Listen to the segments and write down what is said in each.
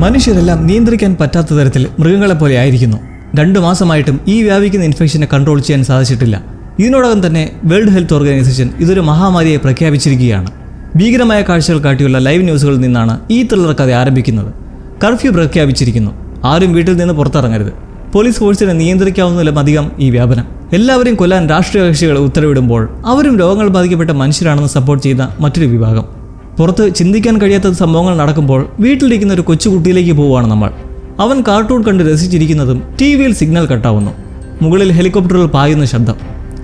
മനുഷ്യരെല്ലാം നിയന്ത്രിക്കാൻ പറ്റാത്ത തരത്തിൽ മൃഗങ്ങളെ പോലെ ആയിരിക്കുന്നു. രണ്ടു മാസമായിട്ടും ഈ വ്യാപിക്കുന്ന ഇൻഫെക്ഷനെ കൺട്രോൾ ചെയ്യാൻ സാധിച്ചിട്ടില്ല. ഇതിനോടകം തന്നെ വേൾഡ് ഹെൽത്ത് ഓർഗനൈസേഷൻ ഇതൊരു മഹാമാരിയെ പ്രഖ്യാപിച്ചിരിക്കുകയാണ്. ഭീകരമായ കാഴ്ചകൾ കാട്ടിയുള്ള ലൈവ് ന്യൂസുകളിൽ നിന്നാണ് ഈ ത്രില്ലർ കഥ ആരംഭിക്കുന്നത്. കർഫ്യൂ പ്രഖ്യാപിച്ചിരിക്കുന്നു. ആരും വീട്ടിൽ നിന്ന് പുറത്തിറങ്ങരുത്. പോലീസ് ഫോഴ്സിനെ നിയന്ത്രിക്കാവുന്നതിലും അധികം ഈ വ്യാപനം. എല്ലാവരും കൊല്ലാൻ രാഷ്ട്രീയ കക്ഷികൾ ഉത്തരവിടുമ്പോൾ അവരും രോഗങ്ങൾ ബാധിക്കപ്പെട്ട മനുഷ്യരാണെന്ന് സപ്പോർട്ട് ചെയ്യുന്ന മറ്റൊരു വിഭാഗം. പുറത്ത് ചിന്തിക്കാൻ കഴിയാത്ത സംഭവങ്ങൾ നടക്കുമ്പോൾ വീട്ടിലിരിക്കുന്ന ഒരു കൊച്ചുകുട്ടിയിലേക്ക് പോവുകയാണ് നമ്മൾ. അവൻ കാർട്ടൂൺ കണ്ട് രസിച്ചിരിക്കുന്നതും ടി വിയിൽ സിഗ്നൽ കട്ടാവുന്നു. മുകളിൽ ഹെലികോപ്റ്ററുകൾ പായുന്ന ശബ്ദം.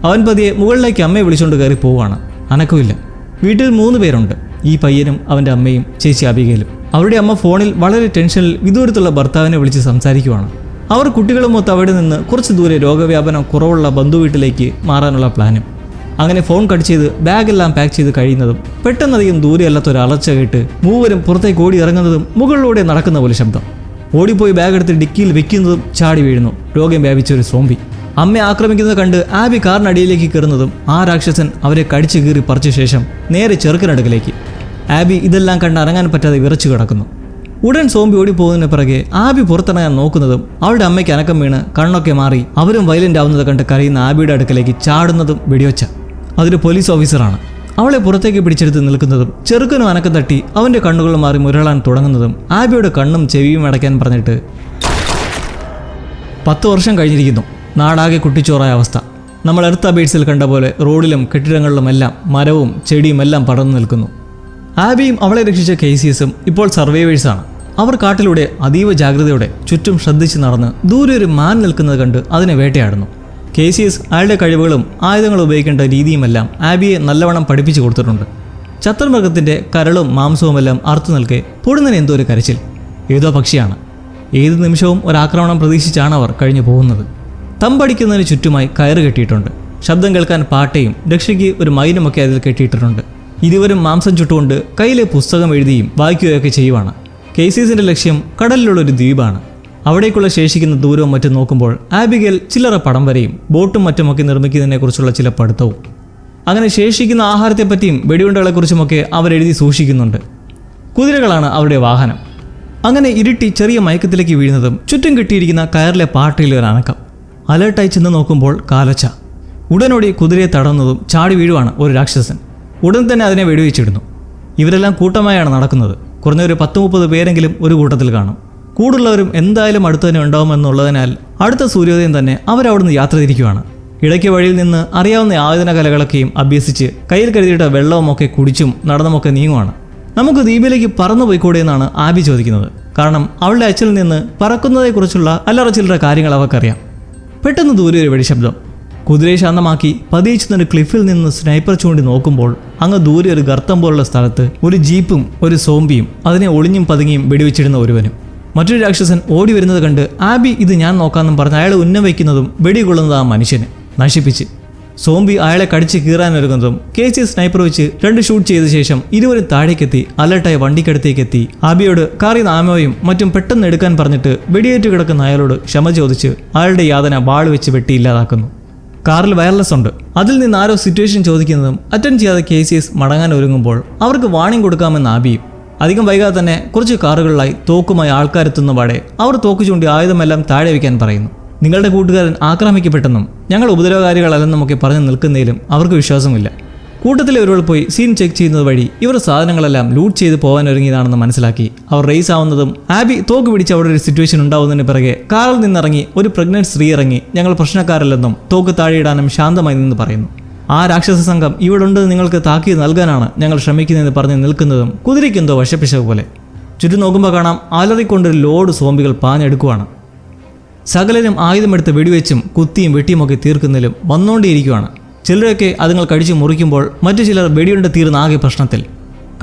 അവൻ പതിയെ മുകളിലേക്ക് അമ്മയെ വിളിച്ചുകൊണ്ട് കയറി പോവുകയാണ്. അനക്കമില്ല. വീട്ടിൽ മൂന്ന് പേരുണ്ട്. ഈ പയ്യനും അവന്റെ അമ്മയും ചേച്ചി അബികയിലും അവരുടെ അമ്മ ഫോണിൽ വളരെ ടെൻഷനിൽ വിദൂരത്തുള്ള ഭർത്താവിനെ വിളിച്ച് സംസാരിക്കുവാണ്. അവർ കുട്ടികളുമൊത്ത് അവിടെ നിന്ന് കുറച്ച് ദൂരെ രോഗവ്യാപനം കുറവുള്ള ബന്ധു വീട്ടിലേക്ക് മാറാനുള്ള പ്ലാനും. അങ്ങനെ ഫോൺ കട്ട് ചെയ്ത് ബാഗെല്ലാം പാക്ക് ചെയ്ത് കഴിയുന്നതും പെട്ടെന്നധികം ദൂരെയല്ലാത്ത ഒരു അലർച്ച കേട്ട് മൂവരും പുറത്തേക്ക് ഓടി ഇറങ്ങുന്നതും മുകളിലൂടെ നടക്കുന്ന പോലെ ശബ്ദം. ഓടിപ്പോയി ബാഗ് എടുത്ത് ഡിക്കിയിൽ വെക്കുന്നതും ചാടി വീഴുന്നു. രോഗം വ്യാപിച്ച ഒരു സോംബി അമ്മയെ ആക്രമിക്കുന്നത് കണ്ട് ആബി കാറിനടിയിലേക്ക് കയറുന്നതും ആ രാക്ഷസൻ അവരെ കടിച്ചു കീറി പറിച്ച ശേഷം നേരെ ചെറുക്കനടുക്കിലേക്ക്. ആബി ഇതെല്ലാം കണ്ട് അറങ്ങാൻ പറ്റാതെ വിറച്ചു കിടക്കുന്നു. ഉടൻ സോംബി ഓടിപ്പോകുന്നതിന് പിറകെ ആബി പുറത്തിറങ്ങാൻ നോക്കുന്നതും അവളുടെ അമ്മയ്ക്ക് അനക്കം വീണ് കണ്ണൊക്കെ മാറി അവരും വയലന്റ് ആവുന്നത് കണ്ട് കരയുന്ന ആബിയുടെ അടുക്കലേക്ക് ചാടുന്നതും വെടിവെച്ച. അതൊരു പോലീസ് ഓഫീസറാണ് അവളെ പുറത്തേക്ക് പിടിച്ചെടുത്ത് നിൽക്കുന്നതും ചെറുക്കനും അനക്കം തട്ടി അവന്റെ കണ്ണുകൾ മാറി മുരളാൻ തുടങ്ങുന്നതും ആബിയുടെ കണ്ണും ചെവിയും അടയ്ക്കാൻ പറഞ്ഞിട്ട് പത്ത് വർഷം കഴിഞ്ഞിരിക്കുന്നു. നാടാകെ കുട്ടിച്ചോറായ അവസ്ഥ. നമ്മൾ അടുത്ത ബീഡ്സിൽ കണ്ട പോലെ റോഡിലും കെട്ടിടങ്ങളിലും എല്ലാം മരവും ചെടിയും എല്ലാം പടർന്നു നിൽക്കുന്നു. ആബിയും അവളെ രക്ഷിച്ച കേസിയസും ഇപ്പോൾ സർവൈവേഴ്സാണ് അവർ കാട്ടിലൂടെ അതീവ ജാഗ്രതയോടെ ചുറ്റും ശ്രദ്ധിച്ച് നടന്ന് ദൂരെ ഒരു മാൻ നിൽക്കുന്നത് കണ്ട് അതിനെ വേട്ടയാടുന്നു. കേസിയസ് അയാളുടെ കഴിവുകളും ആയുധങ്ങളും ഉപയോഗിക്കേണ്ട രീതിയുമെല്ലാം ആബിയെ നല്ലവണ്ണം പഠിപ്പിച്ചു കൊടുത്തിട്ടുണ്ട്. ചത്തുർമൃഗത്തിന്റെ കരളും മാംസവുമെല്ലാം അറുത്തു നിൽക്കെ പൊടുന്നതിന് എന്തോ ഒരു കരച്ചിൽ. ഏതോ പക്ഷിയാണ്. ഏത് നിമിഷവും ഒരാക്രമണം പ്രതീക്ഷിച്ചാണ് അവർ കഴിഞ്ഞു പോകുന്നത്. തമ്പടിക്കുന്നതിന് ചുറ്റുമായി കയറ് കെട്ടിയിട്ടുണ്ട്. ശബ്ദം കേൾക്കാൻ പാട്ടയും രക്ഷയ്ക്ക് ഒരു മൈനുമൊക്കെ അതിൽ കെട്ടിയിട്ടിട്ടുണ്ട്. ഇരുവരും മാംസം ചുട്ടുകൊണ്ട് കയ്യിലെ പുസ്തകം എഴുതിയും വായിക്കുകയൊക്കെ ചെയ്യുവാണ്. കേസീസിന്റെ ലക്ഷ്യം കടലിലുള്ള ഒരു ദ്വീപാണ്. അവിടേക്കുള്ള ശേഷിക്കുന്ന ദൂരവും മറ്റും നോക്കുമ്പോൾ ആബിഗൽ ചില്ലറ പടം വരെയും ബോട്ടും മറ്റുമൊക്കെ നിർമ്മിക്കുന്നതിനെക്കുറിച്ചുള്ള ചില പഠിത്തവും. അങ്ങനെ ശേഷിക്കുന്ന ആഹാരത്തെപ്പറ്റിയും വെടിയുണ്ടകളെക്കുറിച്ചുമൊക്കെ അവരെഴുതി സൂക്ഷിക്കുന്നുണ്ട്. കുതിരകളാണ് അവരുടെ വാഹനം. അങ്ങനെ ഇരുട്ടി ചെറിയ മയക്കത്തിലേക്ക് വീഴുന്നതും ചുറ്റും കെട്ടിയിരിക്കുന്ന കയറിലെ പാട്ടയിലെ ഒരു അനക്കം. അലേർട്ടായി ചെന്ന് നോക്കുമ്പോൾ കാലച്ച. ഉടനോടി കുതിരയെ തടന്നതും ചാടി വീഴുവാണ് ഒരു രാക്ഷസൻ. ഉടൻ തന്നെ അതിനെ വെടിവെച്ചിടുന്നു. ഇവരെല്ലാം കൂട്ടമായാണ് നടക്കുന്നത്. കുറഞ്ഞ ഒരു പത്ത് മുപ്പത് പേരെങ്കിലും ഒരു കൂട്ടത്തിൽ കാണും. കൂടുള്ളവരും എന്തായാലും അടുത്ത് തന്നെ ഉണ്ടാവുമെന്നുള്ളതിനാൽ അടുത്ത സൂര്യോദയം തന്നെ അവരവിടുന്ന് യാത്ര തിരിക്കുകയാണ് ഇടയ്ക്ക് വഴിയിൽ നിന്ന് അറിയാവുന്ന ആയുധന കലകളൊക്കെയും അഭ്യസിച്ച് കയ്യിൽ കരുതിയിട്ട വെള്ളവുമൊക്കെ കുടിച്ചും നടന്നുമൊക്കെ നീങ്ങുവാണ്. നമുക്ക് ദ്വീപിലേക്ക് പറന്നു പോയിക്കൂടെ എന്നാണ് ആബി ചോദിക്കുന്നത്. കാരണം അവളുടെ അച്ഛനിൽ നിന്ന് പറക്കുന്നതേക്കുറിച്ചുള്ള അല്ലറ ചില്ലറ കാര്യങ്ങൾ അവർക്കറിയാം. പെട്ടെന്ന് ദൂരെ ഒരു വെടിശബ്ദം. കുതിരയെ ശാന്തമാക്കി പതിയിച്ചുന്നൊരു ക്ലിഫിൽ നിന്ന് സ്നൈപ്പർ ചൂണ്ടി നോക്കുമ്പോൾ അങ്ങ് ദൂരെ ഒരു ഗർത്തം പോലുള്ള സ്ഥലത്ത് ഒരു ജീപ്പും ഒരു സോംബിയും അതിനെ ഒളിഞ്ഞും പതുങ്ങിയും വെടിവെച്ചിടുന്ന ഒരുവനും. മറ്റൊരു രാക്ഷസൻ ഓടി വരുന്നത് കണ്ട് ആബി ഇത് ഞാൻ നോക്കാമെന്നും പറഞ്ഞ് അയാൾ ഉന്നം വയ്ക്കുന്നതും വെടികൊള്ളുന്നത് ആ മനുഷ്യനെ. നശിപ്പിച്ച്. സോംബി അയാളെ കടിച്ച് കീറാനൊരുങ്ങുന്നതും കെ സി സ്നൈപ്പർ വെച്ച് രണ്ട് ഷൂട്ട് ചെയ്ത ശേഷം ഇരുവരും താഴേക്കെത്തി അലർട്ടായി വണ്ടിക്കടുത്തേക്ക് എത്തി ആബിയോട് കാറി ആമോയും മറ്റും പെട്ടെന്ന് എടുക്കാൻ പറഞ്ഞിട്ട് വെടിയേറ്റ് കിടക്കുന്ന അയാളോട് ക്ഷമ ചോദിച്ച് അയാളുടെ യാതന വാൾ വെച്ച് വെട്ടി ഇല്ലാതാക്കുന്നു. കാറിൽ വയർലെസ് ഉണ്ട്. അതിൽ നിന്ന് ആരോ സിറ്റുവേഷൻ ചോദിക്കുന്നതും അറ്റൻഡ് ചെയ്യാതെ കെ സി എസ് മടങ്ങാൻ ഒരുങ്ങുമ്പോൾ അവർക്ക് വാണിംഗ് കൊടുക്കാമെന്ന് ആബിയും. അധികം വൈകാതെ തന്നെ കുറച്ച് കാറുകളിലായി തോക്കുമായി ആൾക്കാരെത്തുന്ന പാടെ അവർ തോക്ക് ചൂണ്ടി ആയുധമെല്ലാം താഴെ വയ്ക്കാൻ പറയുന്നു. നിങ്ങളുടെ കൂട്ടുകാരൻ ആക്രമിക്കപ്പെട്ടെന്നും ഞങ്ങൾ ഉപദ്രവകാരികളല്ലെന്നുമൊക്കെ പറഞ്ഞ് നിൽക്കുന്നതിലും അവർക്ക് വിശ്വാസമില്ല. കൂട്ടത്തിലെ ഒരാൾ പോയി സീൻ ചെക്ക് ചെയ്യുന്നത് വഴി ഇവർ സാധനങ്ങളെല്ലാം ലൂട്ട് ചെയ്ത് പോകാൻ ഒരുങ്ങിയതാണെന്ന് മനസ്സിലാക്കി. അവർ റേസ് ആവുന്നതും ആബി തോക്ക് പിടിച്ച് അവിടെ ഒരു സിറ്റുവേഷൻ ഉണ്ടാവുന്നതിന് പിറകെ കാറിൽ നിന്നിറങ്ങി ഒരു പ്രഗ്നന്റ് സ്ത്രീ ഇറങ്ങി ഞങ്ങൾ പ്രശ്നക്കാരല്ലെന്നും തോക്ക് താഴെയിടാനും ശാന്തമായി നിന്ന് പറയുന്നു. ആ രാക്ഷസ സംഘം ഇവിടെ ഉണ്ടെന്ന് നിങ്ങൾക്ക് താക്കീത് നൽകാനാണ് ഞങ്ങൾ ശ്രമിക്കുന്നതെന്ന് പറഞ്ഞ് നിൽക്കുന്നതും കുതിരയ്ക്കെന്തോ വശപ്പിശ പോലെ. ചുറ്റും നോക്കുമ്പോൾ കാണാം അലറിക്കൊണ്ടൊരു ലോഡ് സോംബികൾ പാഞ്ഞെടുക്കുവാണ്. സകലരും ആയുധമെടുത്ത് വെടിവെച്ചും കുത്തിയും വെട്ടിയുമൊക്കെ തീർക്കുന്നതിലും വന്നുകൊണ്ടേയിരിക്കുവാണ് ചിലരൊക്കെ അതുങ്ങൾ കടിച്ചു മുറിക്കുമ്പോൾ മറ്റു ചിലർ വെടിയുണ്ട തീർന്ന ആകെ പ്രശ്നത്തിൽ.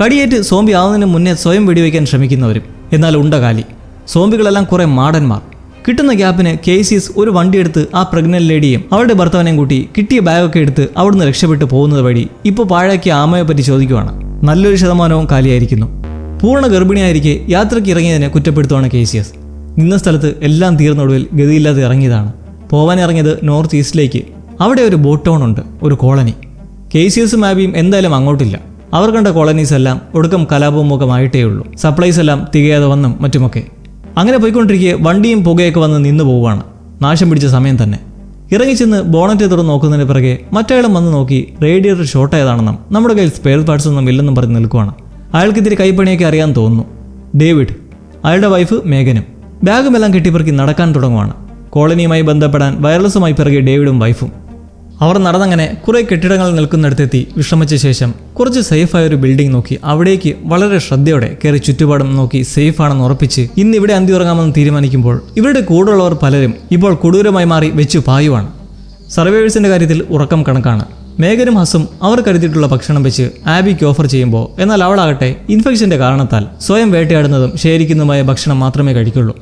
കടിയേറ്റ് സോംബി ആവുന്നതിന് മുന്നേ സ്വയം വെടിവെക്കാൻ ശ്രമിക്കുന്നവരും. എന്നാൽ ഉണ്ടകാലി. സോംബികളെല്ലാം കുറേ മാടന്മാർ. കിട്ടുന്ന ഗ്യാപ്പിന് കേസീസ് ഒരു വണ്ടിയെടുത്ത് ആ പ്രഗ്നന്റ് ലേഡിയും അവളുടെ ഭർത്താവിനെയും കൂട്ടി കിട്ടിയ ബാഗൊക്കെ എടുത്ത് അവിടുന്ന് രക്ഷപ്പെട്ട് പോകുന്നത് വഴി ഇപ്പോൾ പാഴാക്കിയ ആമയെ പറ്റി ചോദിക്കുവാണ്. നല്ലൊരു ശതമാനവും കാലിയായിരിക്കുന്നു. പൂർണ ഗർഭിണിയായിരിക്കെ യാത്രയ്ക്ക് ഇറങ്ങിയതിനെ കുറ്റപ്പെടുത്തുവാണ് കേസിയസ് നിന്ന സ്ഥലത്ത് എല്ലാം തീർന്നൊടുവിൽ ഗതിയില്ലാതെ ഇറങ്ങിയതാണ്. പോവാൻ ഇറങ്ങിയത് നോർത്ത് ഈസ്റ്റിലേക്ക് അവിടെ ഒരു ബോട്ട് ടൗൺ ഉണ്ട് ഒരു കോളനി. കേസിയസും ആബിയും എന്തായാലും അങ്ങോട്ടില്ല. അവർ കണ്ട കോളനീസ് എല്ലാം ഒടുക്കം കലാപമുഖമായിട്ടേ ഉള്ളൂ സപ്ലൈസ് എല്ലാം തികയാതെ വന്നും മറ്റുമൊക്കെ. അങ്ങനെ പോയിക്കൊണ്ടിരിക്കെ വണ്ടിയും പുകയൊക്കെ വന്ന് നിന്നു പോവുകയാണ്. നാശം പിടിച്ച സമയം തന്നെ. ഇറങ്ങിച്ചെന്ന് ബോണറ്റ് തുറന്ന് നോക്കുന്നതിന് പിറകെ മറ്റയാളും വന്ന് നോക്കി റേഡിയേറ്റർ ഷോർട്ട് ആയതാണെന്നും നമ്മുടെ കയ്യിൽ സ്പെയർ പാർട്സ് ഒന്നും ഇല്ലെന്നും പറഞ്ഞ് നിൽക്കുവാണ്. അയാൾക്ക് ഇത്തിരി കൈപ്പണിയൊക്കെ അറിയാൻ തോന്നുന്നു. ഡേവിഡ് അയാളുടെ വൈഫ് മേഘനും. ബാഗുമെല്ലാം കെട്ടിപ്പറക്കി നടക്കാൻ തുടങ്ങുവാണ്. കോളനിയുമായി ബന്ധപ്പെടാൻ വയർലെസ്സുമായി പിറകെ ഡേവിഡും വൈഫും അവർ നടന്നങ്ങനെ കുറെ കെട്ടിടങ്ങൾ നിൽക്കുന്നിടത്തെത്തി വിശ്രമിച്ച ശേഷം കുറച്ച് സേഫായ ഒരു ബിൽഡിംഗ് നോക്കി. അവിടേക്ക് വളരെ ശ്രദ്ധയോടെ കയറി ചുറ്റുപാടും നോക്കി സേഫ് ആണെന്ന് ഉറപ്പിച്ച് ഇന്ന് ഇവിടെ അന്തി ഉറങ്ങാമെന്ന് തീരുമാനിക്കുമ്പോൾ ഇവരുടെ കൂടെയുള്ളവർ പലരും ഇപ്പോൾ കൊടൂരമായി മാറി വെച്ചു പായുവാണ്. സർവൈവേഴ്സിന്റെ കാര്യത്തിൽ ഉറക്കം കണക്കാണ്. മേഘനും ഹസും അവർ കരുതിയിട്ടുള്ള ഭക്ഷണം വെച്ച് ആബിക്ക് ഓഫർ ചെയ്യുമ്പോൾ എന്നാൽ അവളാകട്ടെ ഇൻഫെക്ഷന്റെ കാരണത്താൽ സ്വയം വേട്ടയാടുന്നതും ശേഖരിക്കുന്നതുമായ ഭക്ഷണം മാത്രമേ കഴിക്കുള്ളൂ.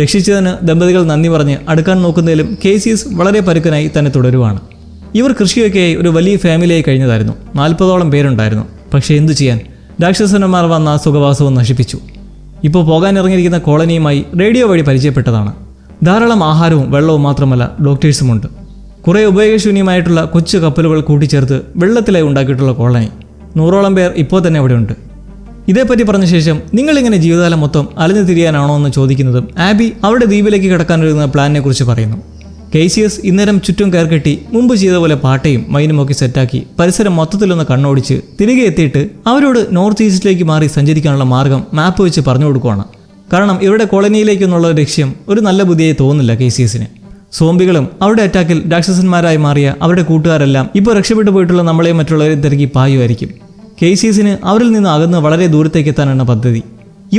രക്ഷിച്ചതിന് ദമ്പതികൾ നന്ദി പറഞ്ഞ് അടുക്കാൻ നോക്കുന്നതിലും കെ വളരെ പരുക്കനായി തന്നെ തുടരുവാണ്. ഇവർ കൃഷിയൊക്കെ ഒരു വലിയ ഫാമിലിയായി കഴിഞ്ഞതായിരുന്നു. നാൽപ്പതോളം പേരുണ്ടായിരുന്നു. പക്ഷേ എന്തു ചെയ്യാൻ? രാക്ഷസന്മാർ വന്ന സുഖവാസവും നശിപ്പിച്ചു. ഇപ്പോൾ പോകാനിറങ്ങിയിരിക്കുന്ന കോളനിയുമായി റേഡിയോ വഴി പരിചയപ്പെട്ടതാണ്. ധാരാളം ആഹാരവും വെള്ളവും മാത്രമല്ല ഡോക്ടേഴ്സുമുണ്ട്. കുറേ ഉപയോഗശൂന്യമായിട്ടുള്ള കൊച്ചു കപ്പലുകൾ കൂട്ടിച്ചേർത്ത് വെള്ളത്തിലായി ഉണ്ടാക്കിയിട്ടുള്ള കോളനി. നൂറോളം പേർ ഇപ്പോൾ തന്നെ അവിടെയുണ്ട്. ഇതേപ്പറ്റി പറഞ്ഞ ശേഷം നിങ്ങളിങ്ങനെ ജീവിതകാലം മൊത്തം അലഞ്ഞു തിരിയാനാണോ എന്ന് ചോദിക്കുന്നതും ആബി അവരുടെ ദ്വീപിലേക്ക് കിടക്കാനൊരുങ്ങുന്ന പ്ലാനിനെ കുറിച്ച് പറയുന്നു. കെ സി എസ് ഇന്നേരം ചുറ്റും കയർകെട്ടി മുമ്പ് ചെയ്ത പോലെ പാട്ടയും മൈനുമൊക്കെ സെറ്റാക്കി പരിസരം മൊത്തത്തിലൊന്ന് കണ്ണോടിച്ച് തിരികെ എത്തിയിട്ട് അവരോട് നോർത്ത് ഈസ്റ്റിലേക്ക് മാറി സഞ്ചരിക്കാനുള്ള മാർഗം മാപ്പ് വെച്ച് പറഞ്ഞു കൊടുക്കുവാണ്. കാരണം ഇവരുടെ കോളനിയിലേക്കെന്നുള്ള ലക്ഷ്യം ഒരു നല്ല ബുദ്ധിയായി തോന്നുന്നില്ല കെ സി എസിന് സോംബികളും അവരുടെ അറ്റാക്കിൽ രാക്ഷസന്മാരായി മാറിയ അവരുടെ കൂട്ടുകാരെല്ലാം ഇപ്പോൾ രക്ഷപ്പെട്ടു പോയിട്ടുള്ള നമ്മളെയും മറ്റുള്ളവരെയും തിരക്കി പായുമായിരിക്കും. കേസിയസിന് അവരിൽ നിന്ന് അകന്ന് വളരെ ദൂരത്തേക്ക് എത്താനാണ് പദ്ധതി.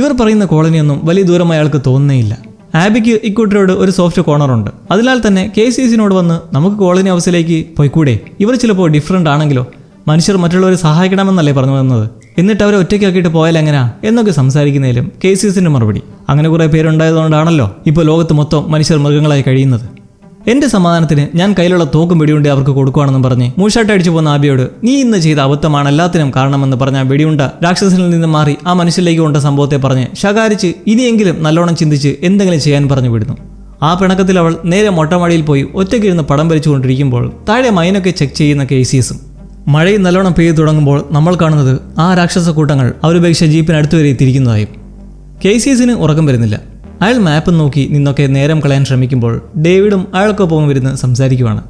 ഇവർ പറയുന്ന കോളനിയൊന്നും വലിയ ദൂരം അയാൾക്ക് തോന്നുന്നേയില്ല. ആബിക്ക് ഇക്കൂട്ടരോട് ഒരു സോഫ്റ്റ് കോർണർ ഉണ്ട്. അതിനാൽ തന്നെ കെ സി സിനോട് വന്ന് നമുക്ക് കോളനി ഹൗസിലേക്ക് പോയിക്കൂടെ? ഇവർ ചിലപ്പോൾ ഡിഫറന്റ് ആണെങ്കിലോ? മനുഷ്യർ മറ്റുള്ളവരെ സഹായിക്കണമെന്നല്ലേ പറഞ്ഞു വന്നത്? എന്നിട്ട് അവരെ ഒറ്റയ്ക്കാക്കിയിട്ട് പോയാൽ എങ്ങനെയാ എന്നൊക്കെ സംസാരിക്കുന്നതിലും കെ സി കേസീസിന്റെ മറുപടി. അങ്ങനെ കുറേ പേരുണ്ടായതുകൊണ്ടാണല്ലോ ഇപ്പോൾ ലോകത്ത് മൊത്തം മനുഷ്യർ മൃഗങ്ങളായി കഴിയുന്നത്. എന്റെ സമാധാനത്തിന് ഞാൻ കയ്യിലുള്ള തോക്കും വെടിയുണ്ട് അവർക്ക് കൊടുക്കുവാണെന്നും പറഞ്ഞ് മൂഷാട്ട് അടിച്ചു പോകുന്ന ആബിയോട് നീ ഇന്ന് ചെയ്ത അബദ്ധമാണ് എല്ലാത്തിനും കാരണമെന്ന് പറഞ്ഞ വെടിയുണ്ട രാക്ഷസനിൽ നിന്ന് മാറി ആ മനുഷ്യരിലേക്ക് കൊണ്ട സംഭവത്തെ പറഞ്ഞ് ശകാരിച്ച് ഇനിയെങ്കിലും നല്ലോണം ചിന്തിച്ച് എന്തെങ്കിലും ചെയ്യാൻ പറഞ്ഞു വിടുന്നു. ആ പിണക്കത്തിൽ അവൾ നേരെ മൊട്ടമഴയിൽ പോയി ഒറ്റയ്ക്കിരുന്ന് പടം വരച്ചുകൊണ്ടിരിക്കുമ്പോൾ താഴെ മൈനൊക്കെ ചെക്ക് ചെയ്യുന്ന കേസീസും മഴയും നല്ലോണം പെയ്തു തുടങ്ങുമ്പോൾ നമ്മൾ കാണുന്നത് ആ രാക്ഷസ കൂട്ടങ്ങൾ അവരുപേക്ഷിച്ച ജീപ്പിനടുത്ത് വരെ എത്തിയിരിക്കുന്നതായും. കേസീസിന് ഉറക്കം വരുന്നില്ല. അയാൾ മാപ്പ് നോക്കി നിന്നൊക്കെ നേരം കളയാൻ ശ്രമിക്കുമ്പോൾ ഡേവിഡും അയാൾക്കൊപ്പം വരുന്ന് സംസാരിക്കുവാണ്.